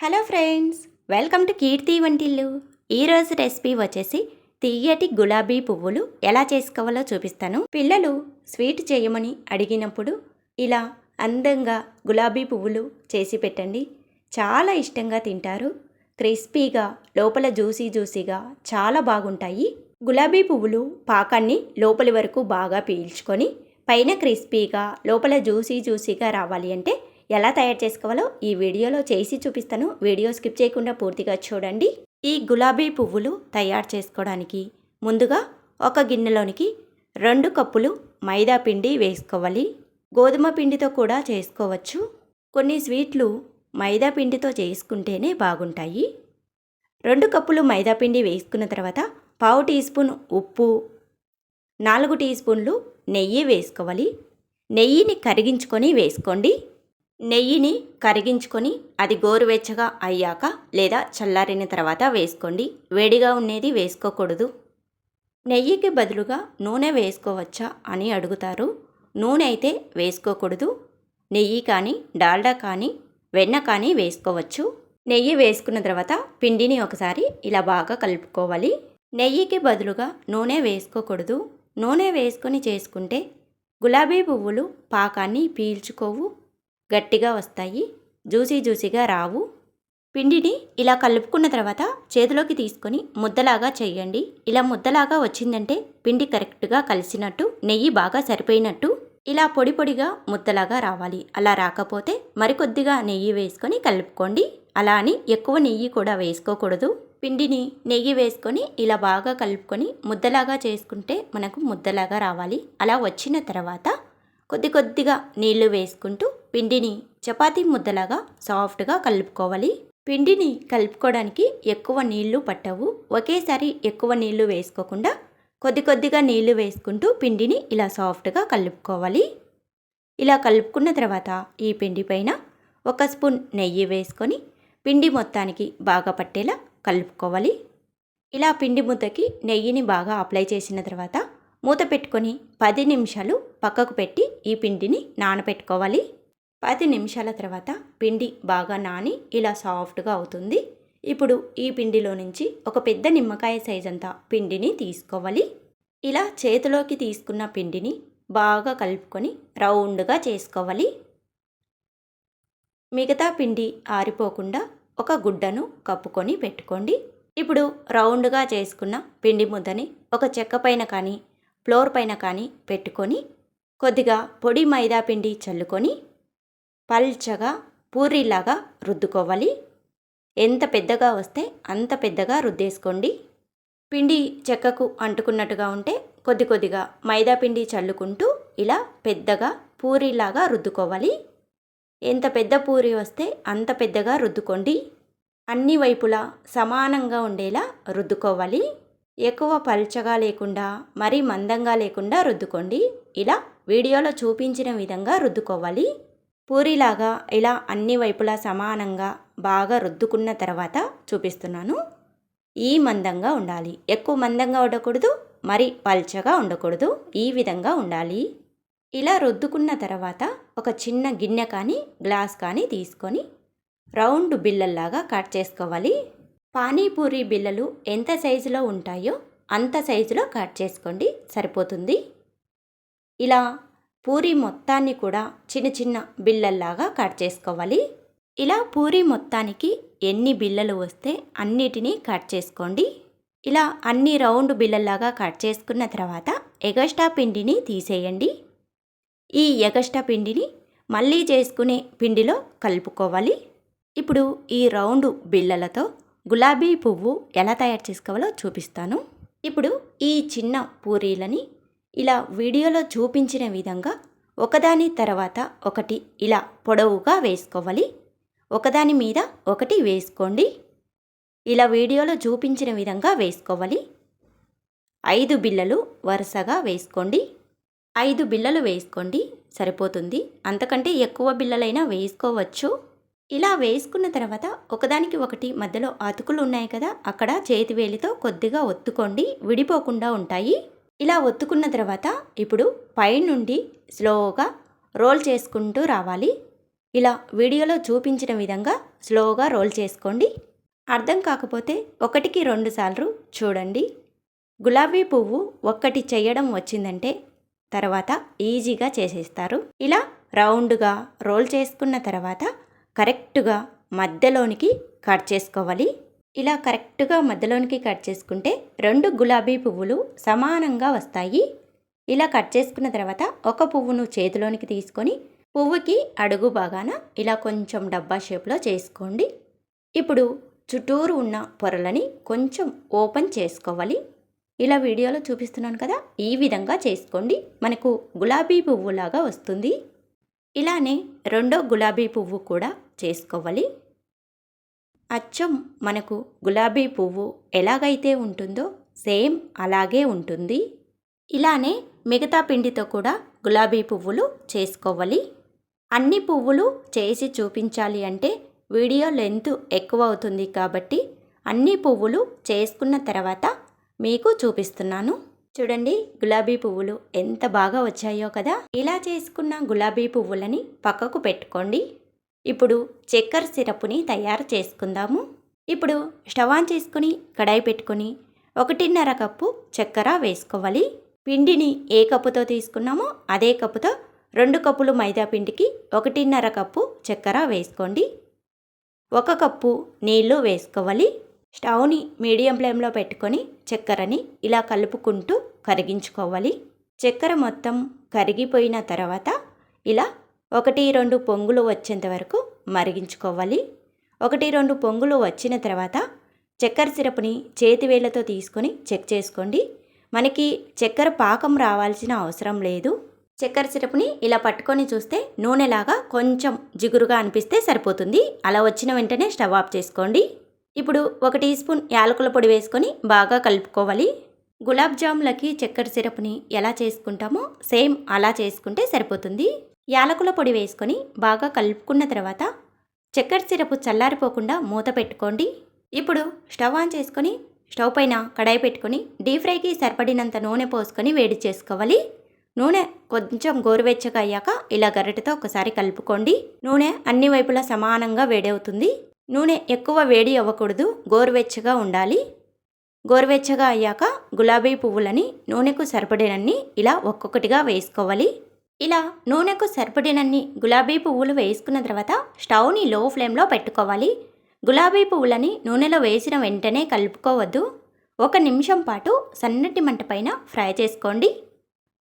Hello friends welcome to Keerthi వంటిల్లు. ఈరోజు recipe వచ్చేసి తీయటి గులాబీ పువ్వులు ఎలా చేసుకోవాలో చూపిస్తాను. పిల్లలు స్వీట్ చేయమని అడిగినప్పుడు ఇలా అందంగా గులాబీ పువ్వులు చేసి పెట్టండి. చాలా ఇష్టంగా తింటారు. క్రిస్పీగా లోపల జ్యూసీ జ్యూసీగా చాలా బాగుంటాయి. గులాబీ పువ్వులు పాకాన్ని లోపలి వరకు బాగా పీల్చుకొని పైన క్రిస్పీగా లోపల జ్యూసీ జ్యూసీగా రావాలి అంటే ఎలా తయారు చేసుకోవాలో ఈ వీడియోలో చేసి చూపిస్తాను. వీడియో స్కిప్ చేయకుండా పూర్తిగా చూడండి. ఈ గులాబీ పువ్వులు తయారు చేసుకోవడానికి ముందుగా ఒక గిన్నెలోనికి రెండు కప్పులు మైదా పిండి వేసుకోవాలి. గోధుమ పిండితో కూడా చేసుకోవచ్చు. కొన్ని స్వీట్లు మైదా పిండితో చేసుకుంటేనే బాగుంటాయి. రెండు కప్పులు మైదా పిండి వేసుకున్న తర్వాత పావు టీ స్పూన్ ఉప్పు నాలుగు టీ స్పూన్లు నెయ్యి వేసుకోవాలి. నెయ్యిని కరిగించుకొని వేసుకోండి. నెయ్యిని కరిగించుకొని అది గోరువెచ్చగా అయ్యాక లేదా చల్లారిన తర్వాత వేసుకోండి. వేడిగా ఉండేది వేసుకోకూడదు. నెయ్యికి బదులుగా నూనె వేసుకోవచ్చా అని అడుగుతారు. నూనె అయితే వేసుకోకూడదు. నెయ్యి కానీ డాల్డా కానీ వెన్న కానీ వేసుకోవచ్చు. నెయ్యి వేసుకున్న తర్వాత పిండిని ఒకసారి ఇలా బాగా కలుపుకోవాలి. నెయ్యికి బదులుగా నూనె వేసుకోకూడదు. నూనె వేసుకొని చేసుకుంటే గులాబీ పువ్వులు పాకాన్ని పీల్చుకోవు. గట్టిగా వస్తాయి. జ్యూసీ జ్యూసీగా రావు. పిండిని ఇలా కలుపుకున్న తర్వాత చేతిలోకి తీసుకొని ముద్దలాగా చేయండి. ఇలా ముద్దలాగా వచ్చిందంటే పిండి కరెక్ట్గా కలిసినట్టు నెయ్యి బాగా సరిపోయినట్టు ఇలా పొడి పొడిగా ముద్దలాగా రావాలి. అలా రాకపోతే మరికొద్దిగా నెయ్యి వేసుకొని కలుపుకోండి. అలా అని ఎక్కువ నెయ్యి కూడా వేసుకోకూడదు. పిండిని నెయ్యి వేసుకొని ఇలా బాగా కలుపుకొని ముద్దలాగా చేసుకుంటే మనకు ముద్దలాగా రావాలి. అలా వచ్చిన తర్వాత కొద్ది కొద్దిగా నీళ్ళు వేసుకుంటూ పిండిని చపాతీ ముద్దలాగా సాఫ్ట్గా కలుపుకోవాలి. పిండిని కలుపుకోవడానికి ఎక్కువ నీళ్ళు పట్టవు. ఒకేసారి ఎక్కువ నీళ్ళు వేసుకోకుండా కొద్ది కొద్దిగా నీళ్ళు వేసుకుంటూ పిండిని ఇలా సాఫ్ట్గా కలుపుకోవాలి. ఇలా కలుపుకున్న తర్వాత ఈ పిండి పైన ఒక స్పూన్ నెయ్యి వేసుకొని పిండి మొత్తానికి బాగా పట్టేలా కలుపుకోవాలి. ఇలా పిండి ముద్దకి నెయ్యిని బాగా అప్లై చేసిన తర్వాత మూత పెట్టుకొని పది నిమిషాలు పక్కకు పెట్టి ఈ పిండిని నానబెట్టుకోవాలి పది నిమిషాల తర్వాత పిండి బాగా నాని ఇలా సాఫ్ట్గా అవుతుంది. ఇప్పుడు ఈ పిండిలో నుంచి ఒక పెద్ద నిమ్మకాయ సైజ్ అంతా పిండిని తీసుకోవాలి. ఇలా చేతిలోకి తీసుకున్న పిండిని బాగా కలుపుకొని రౌండ్గా చేసుకోవాలి. మిగతా పిండి ఆరిపోకుండా ఒక గుడ్డను కప్పుకొని పెట్టుకోండి. ఇప్పుడు రౌండ్గా చేసుకున్న పిండి ముద్దని ఒక చెక్క పైన కానీ ఫ్లోర్ పైన కానీ పెట్టుకొని కొద్దిగా పొడి మైదా పిండి చల్లుకొని పల్చగా పూరీలాగా రుద్దుకోవాలి. ఎంత పెద్దగా వస్తే అంత పెద్దగా రుద్దేసుకోండి. పిండి చెక్కకు అంటుకున్నట్టుగా ఉంటే కొద్ది కొద్దిగా మైదా పిండి చల్లుకుంటూ ఇలా పెద్దగా పూరీలాగా రుద్దుకోవాలి. ఎంత పెద్ద పూరి వస్తే అంత పెద్దగా రుద్దుకోండి. అన్ని వైపులా సమానంగా ఉండేలా రుద్దుకోవాలి. ఎక్కువ పల్చగా లేకుండా మరీ మందంగా లేకుండా రుద్దుకోండి. ఇలా వీడియోలో చూపించిన విధంగా రుద్దుకోవాలి. పూరిలాగా ఇలా అన్ని వైపులా సమానంగా బాగా రుద్దుకున్న తర్వాత చూపిస్తున్నాను. ఈ మందంగా ఉండాలి. ఎక్కువ మందంగా ఉండకూడదు మరి పల్చగా ఉండకూడదు. ఈ విధంగా ఉండాలి. ఇలా రుద్దుకున్న తర్వాత ఒక చిన్న గిన్నె కానీ గ్లాస్ కానీ తీసుకొని రౌండ్ బిళ్ళల్లాగా కట్ చేసుకోవాలి. పానీపూరి బిళ్ళలు ఎంత సైజులో ఉంటాయో అంత సైజులో కట్ చేసుకోండి. సరిపోతుంది. ఇలా పూరి మొత్తాన్ని కూడా చిన్న చిన్న బిళ్ళల్లాగా కట్ చేసుకోవాలి. ఇలా పూరి మొత్తానికి ఎన్ని బిళ్ళలు వస్తే అన్నిటినీ కట్ చేసుకోండి. ఇలా అన్ని రౌండ్ బిళ్ళల్లాగా కట్ చేసుకున్న తర్వాత ఎగస్టా పిండిని తీసేయండి. ఈ ఎగస్టా పిండిని మళ్ళీ చేసుకునే పిండిలో కలుపుకోవాలి. ఇప్పుడు ఈ రౌండ్ బిళ్ళలతో గులాబీ పువ్వు ఎలా తయారు చేసుకోవాలో చూపిస్తాను. ఇప్పుడు ఈ చిన్న పూరీలని ఇలా వీడియోలో చూపించిన విధంగా ఒకదాని తర్వాత ఒకటి ఇలా పొడవుగా వేసుకోవాలి. ఒకదాని మీద ఒకటి వేసుకోండి. ఇలా వీడియోలో చూపించిన విధంగా వేసుకోవాలి. ఐదు బిళ్ళలు వరుసగా వేసుకోండి. ఐదు బిళ్ళలు వేసుకోండి. సరిపోతుంది. అంతకంటే ఎక్కువ బిళ్ళలైనా వేసుకోవచ్చు. ఇలా వేసుకున్న తర్వాత ఒకదానికి ఒకటి మధ్యలో అతుకులు ఉన్నాయి కదా అక్కడ చేతి వేలితో కొద్దిగా ఒత్తుకోండి. విడిపోకుండా ఉంటాయి. ఇలా ఒత్తుకున్న తర్వాత ఇప్పుడు పైనుండి స్లోగా రోల్ చేసుకుంటూ రావాలి. ఇలా వీడియోలో చూపించిన విధంగా స్లోగా రోల్ చేసుకోండి. అర్థం కాకపోతే ఒకటికి రెండు సార్లు చూడండి. గులాబీ పువ్వు ఒక్కటి చేయడం వచ్చిందంటే తర్వాత ఈజీగా చేసేస్తారు. ఇలా రౌండ్గా రోల్ చేసుకున్న తర్వాత కరెక్ట్గా మధ్యలోనికి కట్ చేసుకోవాలి. ఇలా కరెక్ట్గా మధ్యలోనికి కట్ చేసుకుంటే రెండు గులాబీ పువ్వులు సమానంగా వస్తాయి. ఇలా కట్ చేసుకున్న తర్వాత ఒక పువ్వును చేతిలోనికి తీసుకొని పువ్వుకి అడుగు బాగాన ఇలా కొంచెం డబ్బా షేప్లో చేసుకోండి. ఇప్పుడు చుట్టూరు ఉన్న పొరలని కొంచెం ఓపెన్ చేసుకోవాలి. ఇలా వీడియోలో చూపిస్తున్నాను కదా ఈ విధంగా చేసుకోండి. మనకు గులాబీ పువ్వులాగా వస్తుంది. ఇలానే రెండో గులాబీ పువ్వు కూడా చేసుకోవాలి. అచ్చం మనకు గులాబీ పువ్వు ఎలాగైతే ఉంటుందో సేమ్ అలాగే ఉంటుంది. ఇలానే మిగతా పిండితో కూడా గులాబీ పువ్వులు చేసుకోవాలి. అన్ని పువ్వులు చేసి చూపించాలి అంటే వీడియో లెంత్ ఎక్కువ అవుతుంది కాబట్టి అన్ని పువ్వులు చేసుకున్న తర్వాత మీకు చూపిస్తున్నాను. చూడండి గులాబీ పువ్వులు ఎంత బాగా వచ్చాయో కదా. ఇలా చేసుకున్న గులాబీ పువ్వులని పక్కకు పెట్టుకోండి. ఇప్పుడు చక్కెర సిరప్ని తయారు చేసుకుందాము. ఇప్పుడు స్టవ్ ఆన్ చేసుకుని కడాయి పెట్టుకొని ఒకటిన్నర కప్పు చక్కెర వేసుకోవాలి. పిండిని ఏ కప్పుతో తీసుకున్నామో అదే కప్పుతో రెండు కప్పులు మైదా పిండికి ఒకటిన్నర కప్పు చక్కెర వేసుకోండి. ఒక కప్పు నీళ్ళు వేసుకోవాలి. స్టవ్ని మీడియం ఫ్లేమ్లో పెట్టుకొని చక్కెరని ఇలా కలుపుకుంటూ కరిగించుకోవాలి. చక్కెర మొత్తం కరిగిపోయిన తర్వాత ఇలా ఒకటి రెండు పొంగులు వచ్చేంత వరకు మరిగించుకోవాలి. ఒకటి రెండు పొంగులు వచ్చిన తర్వాత చక్కెర సిరప్ని చేతివేళ్ళతో తీసుకొని చెక్ చేసుకోండి. మనకి చక్కెర పాకం రావాల్సిన అవసరం లేదు. చక్కెర సిరప్ని ఇలా పట్టుకొని చూస్తే నూనెలాగా కొంచెం జిగురుగా అనిపిస్తే సరిపోతుంది. అలా వచ్చిన వెంటనే స్టవ్ ఆఫ్ చేసుకోండి. ఇప్పుడు ఒక టీ స్పూన్ యాలకుల పొడి వేసుకొని బాగా కలుపుకోవాలి. గులాబ్ జాములకి చక్కెర సిరప్ని ఎలా చేసుకుంటామో సేమ్ అలా చేసుకుంటే సరిపోతుంది. యాలకుల పొడి వేసుకొని బాగా కలుపుకున్న తర్వాత చక్కెర సిరపు చల్లారిపోకుండా మూత పెట్టుకోండి. ఇప్పుడు స్టవ్ ఆన్ చేసుకొని స్టవ్ పైన కడాయి పెట్టుకొని డీప్ ఫ్రైకి సరిపడినంత నూనె పోసుకొని వేడి చేసుకోవాలి. నూనె కొంచెం గోరువెచ్చగా అయ్యాక ఇలా గరిటెతో ఒకసారి కలుపుకోండి. నూనె అన్ని వైపులా సమానంగా వేడవుతుంది. నూనె ఎక్కువ వేడి అవ్వకూడదు గోరువెచ్చగా ఉండాలి. గోరువెచ్చగా అయ్యాక గులాబీ పువ్వులని నూనెకు సరిపడినన్ని ఇలా ఒక్కొక్కటిగా వేసుకోవాలి. ఇలా నూనెకు సరిపడినన్ని గులాబీ పువ్వులు వేసుకున్న తర్వాత స్టవ్ని లో ఫ్లేమ్లో పెట్టుకోవాలి. గులాబీ పువ్వులని నూనెలో వేసిన వెంటనే కలుపుకోవద్దు. ఒక నిమిషం పాటు సన్నటి మంట పైన ఫ్రై చేసుకోండి.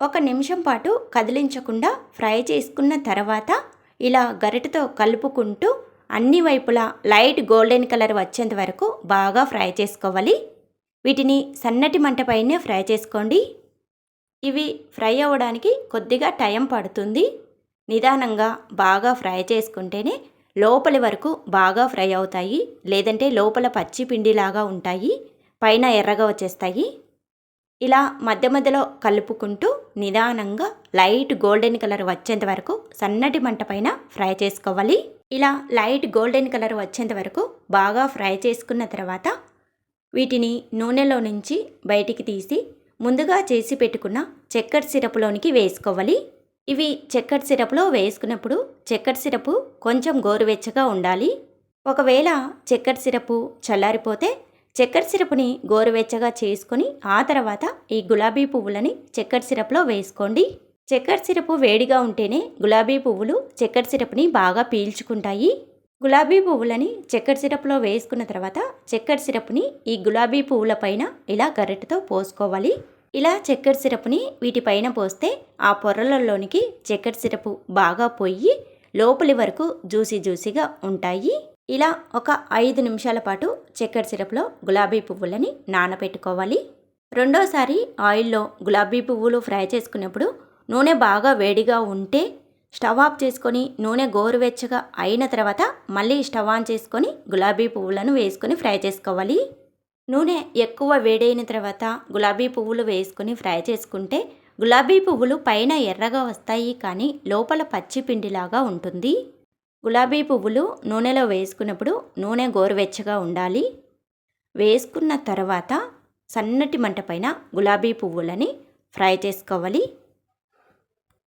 ఒక నిమిషం పాటు కదిలించకుండా ఫ్రై చేసుకున్న తర్వాత ఇలా గరిటతో కలుపుకుంటూ అన్ని వైపులా లైట్ గోల్డెన్ కలర్ వచ్చేంత వరకు బాగా ఫ్రై చేసుకోవాలి. వీటిని సన్నటి మంట పైనే ఫ్రై చేసుకోండి. ఇవి ఫ్రై అవ్వడానికి కొద్దిగా టైం పడుతుంది. నిదానంగా బాగా ఫ్రై చేసుకుంటేనే లోపలి వరకు బాగా ఫ్రై అవుతాయి. లేదంటే లోపల పచ్చి పిండిలాగా ఉంటాయి. పైన ఎర్రగా వచ్చేస్తాయి. ఇలా మధ్య మధ్యలో కలుపుకుంటూ నిదానంగా లైట్ గోల్డెన్ కలర్ వచ్చేంత వరకు సన్నటి మంట పైన ఫ్రై చేసుకోవాలి. ఇలా లైట్ గోల్డెన్ కలర్ వచ్చేంత వరకు బాగా ఫ్రై చేసుకున్న తర్వాత వీటిని నూనెలో నుంచి బయటికి తీసి ముందుగా చేసి పెట్టుకున్న చక్కెర సిరపులోనికి వేసుకోవాలి. ఇవి చక్కెర సిరపులో వేసుకున్నప్పుడు చక్కెర సిరపు కొంచెం గోరువెచ్చగా ఉండాలి. ఒకవేళ చక్కెర సిరపు చల్లారిపోతే చక్కెర సిరపుని గోరువెచ్చగా చేసుకొని ఆ తర్వాత ఈ గులాబీ పువ్వులని చక్కెర సిరప్లో వేసుకోండి. చక్కెర సిరపు వేడిగా ఉంటేనే గులాబీ పువ్వులు చక్కెర సిరపుని బాగా పీల్చుకుంటాయి. గులాబీ పువ్వులని చక్కెర సిరప్లో వేసుకున్న తర్వాత చక్కెర సిరప్ని ఈ గులాబీ పువ్వుల పైన ఇలా గరిటతో పోసుకోవాలి. ఇలా చక్కెర సిరప్ని వీటిపైన పోస్తే ఆ పొరలలోనికి చక్కెర సిరపు బాగా పొయ్యి లోపలి వరకు జ్యూసీ జ్యూసీగా ఉంటాయి. ఇలా ఒక ఐదు నిమిషాల పాటు చక్కెర సిరప్లో గులాబీ పువ్వులని నానబెట్టుకోవాలి రెండోసారి ఆయిల్లో గులాబీ పువ్వులు ఫ్రై చేసుకున్నప్పుడు నూనె బాగా వేడిగా ఉంటే స్టవ్ ఆఫ్ చేసుకొని నూనె గోరువెచ్చగా అయిన తర్వాత మళ్ళీ స్టవ్ ఆన్ చేసుకొని గులాబీ పువ్వులను వేసుకొని ఫ్రై చేసుకోవాలి. నూనె ఎక్కువ వేడైన తర్వాత గులాబీ పువ్వులు వేసుకొని ఫ్రై చేసుకుంటే గులాబీ పువ్వులు పైన ఎర్రగా వస్తాయి కానీ లోపల పచ్చి పిండిలాగా ఉంటుంది. గులాబీ పువ్వులు నూనెలో వేసుకున్నప్పుడు నూనె గోరువెచ్చగా ఉండాలి. వేసుకున్న తర్వాత సన్నటి మంట పైన గులాబీ పువ్వులని ఫ్రై చేసుకోవాలి.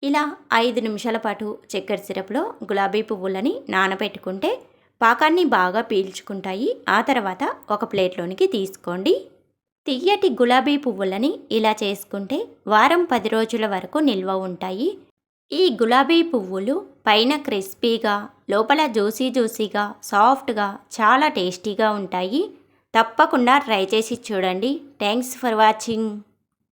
ఇలా ఐదు నిమిషాల పాటు చక్కెర సిరప్లో గులాబీ పువ్వులని నానబెట్టుకుంటే పాకాన్ని బాగా పీల్చుకుంటాయి. ఆ తర్వాత ఒక ప్లేట్లోనికి తీసుకోండి. తియ్యటి గులాబీ పువ్వులని ఇలా చేసుకుంటే వారం పది రోజుల వరకు నిల్వ ఉంటాయి. ఈ గులాబీ పువ్వులు పైన క్రిస్పీగా లోపల జ్యూసీ జ్యూసీగా సాఫ్ట్గా చాలా టేస్టీగా ఉంటాయి. తప్పకుండా ట్రై చేసి చూడండి. Thanks for watching.